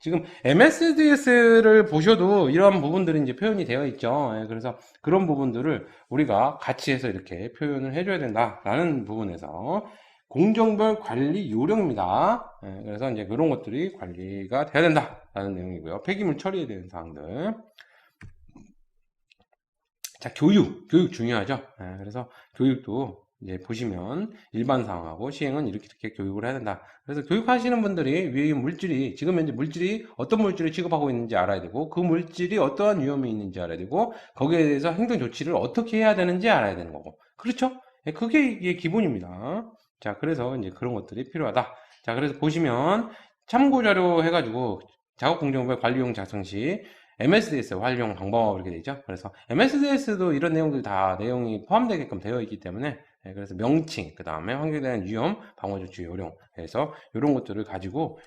지금 MSDS를 보셔도 이러한 부분들이 이제 표현이 되어 있죠. 예, 그래서 그런 부분들을 우리가 같이 해서 이렇게 표현을 해줘야 된다라는 부분에서 공정별 관리 요령입니다. 예, 그래서 이제 그런 것들이 관리가 돼야 된다라는 내용이고요. 폐기물 처리에 대한 사항들. 자, 교육. 교육 중요하죠. 예, 그래서 교육도 이제 보시면 일반 상황하고 시행은 이렇게 이렇게 교육을 해야 된다. 그래서 교육하시는 분들이 위에 물질이 지금 현재 물질이 어떤 물질을 취급하고 있는지 알아야 되고 그 물질이 어떠한 위험이 있는지 알아야 되고 거기에 대해서 행동 조치를 어떻게 해야 되는지 알아야 되는 거고 그렇죠? 예, 그게 이게 기본입니다. 자, 그래서 이제 그런 것들이 필요하다. 자, 그래서 보시면 참고 자료 해가지고 작업 공정별 관리용 작성 시 MSDS 활용 방법 이렇게 되죠. 그래서 MSDS도 이런 내용들 다 내용이 포함되게끔 되어 있기 때문에 예, 그래서 명칭, 그 다음에 환경에 대한 위험, 방어 조치 요령, 그래서 이런 것들을 가지고